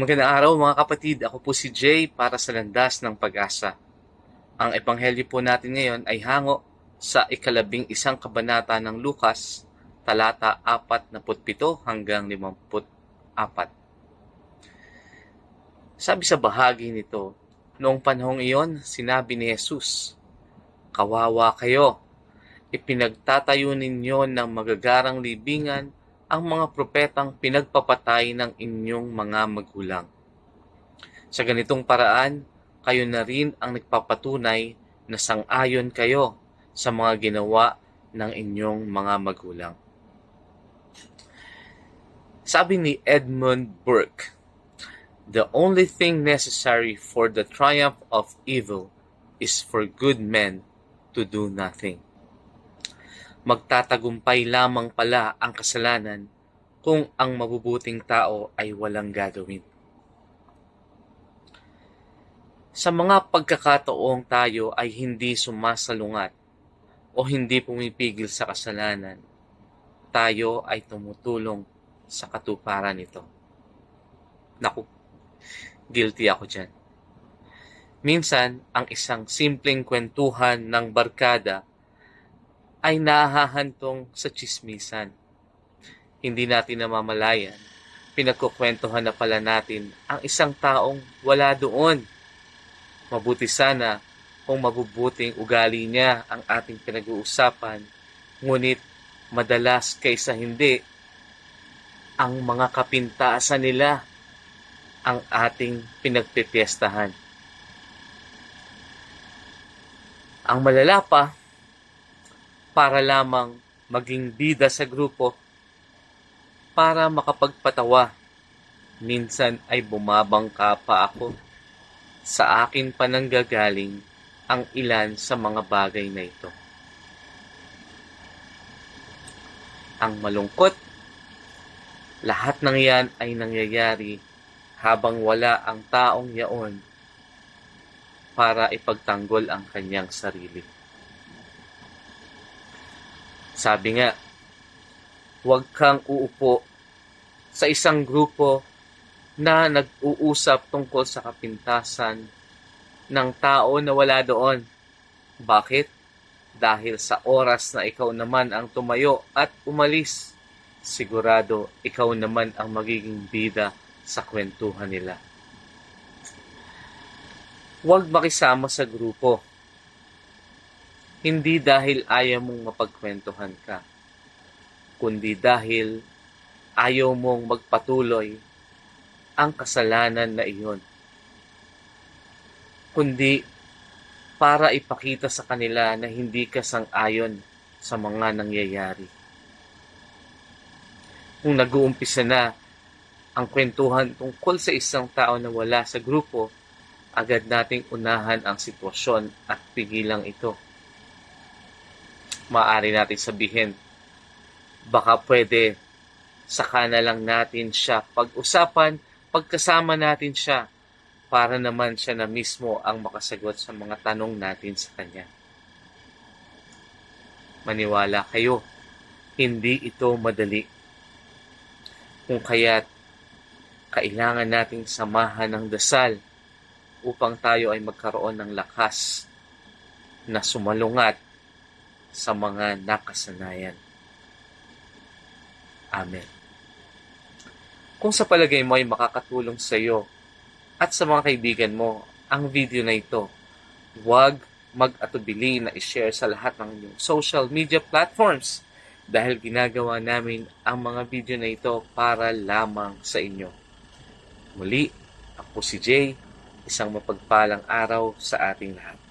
Magandang araw mga kapatid, ako po si Jay para sa Landas ng Pag-asa. Ang ebanghelyo po natin ngayon ay hango sa ikalabing isang kabanata ng Lukas, talata 47 hanggang 54. Sabi sa bahagi nito, noong panahong iyon, sinabi ni Jesus, Kawawa kayo, ipinagtatayo ninyo ng magagarang libingan ang mga propetang pinagpapatay ng inyong mga magulang. Sa ganitong paraan, kayo na rin ang nagpapatunay na sang-ayon kayo sa mga ginawa ng inyong mga magulang. Sabi ni Edmund Burke, The only thing necessary for the triumph of evil is for good men to do nothing magtatagumpay lamang pala ang kasalanan kung ang mabubuting tao ay walang gagawin. Sa mga pagkakataong tayo ay hindi sumasalungat o hindi pumipigil sa kasalanan, tayo ay tumutulong sa katuparan nito. Naku, guilty ako dyan. Minsan, ang isang simpleng kwentuhan ng barkada ay nahahantong sa chismisan. Hindi natin namamalayan, pinagkukwentuhan na pala natin ang isang taong wala doon. Mabuti sana kung mabubuting ugali niya ang ating pinag-uusapan, ngunit madalas kaysa hindi, ang mga kapintaasan nila ang ating pinagpipiestahan. Ang malala pa, para lamang maging bida sa grupo para makapagpatawa. Minsan ay bumabangka pa ako. Sa akin pa nanggagaling ang ilan sa mga bagay na ito. Ang malungkot, lahat ng yan ay nangyayari habang wala ang taong yaon para ipagtanggol ang kanyang sarili. Sabi nga, huwag kang uupo sa isang grupo na nag-uusap tungkol sa kapintasan ng tao na wala doon. Bakit? Dahil sa oras na ikaw naman ang tumayo at umalis, sigurado ikaw naman ang magiging bida sa kwentuhan nila. Huwag makisama sa grupo hindi dahil ayaw mong mapagkwentuhan ka, kundi dahil ayaw mong magpatuloy ang kasalanan na iyon. Kundi para ipakita sa kanila na hindi ka sang-ayon sa mga nangyayari. Kung nag-uumpisa na ang kwentuhan tungkol sa isang tao na wala sa grupo, agad nating unahan ang sitwasyon at pigilang ito maaari natin sabihin, baka pwede saka na lang natin siya pag-usapan, pagkasama natin siya para naman siya na mismo ang makasagot sa mga tanong natin sa kanya. Maniwala kayo, hindi ito madali. Kung kaya't kailangan nating samahan ng dasal upang tayo ay magkaroon ng lakas na sumalungat sa mga nakasanayan. Amen. Kung sa palagay mo ay makakatulong sa iyo at sa mga kaibigan mo ang video na ito, huwag mag-atubili na i-share sa lahat ng inyong social media platforms dahil ginagawa namin ang mga video na ito para lamang sa inyo. Muli, ako si Jay, isang mapagpalang araw sa ating lahat.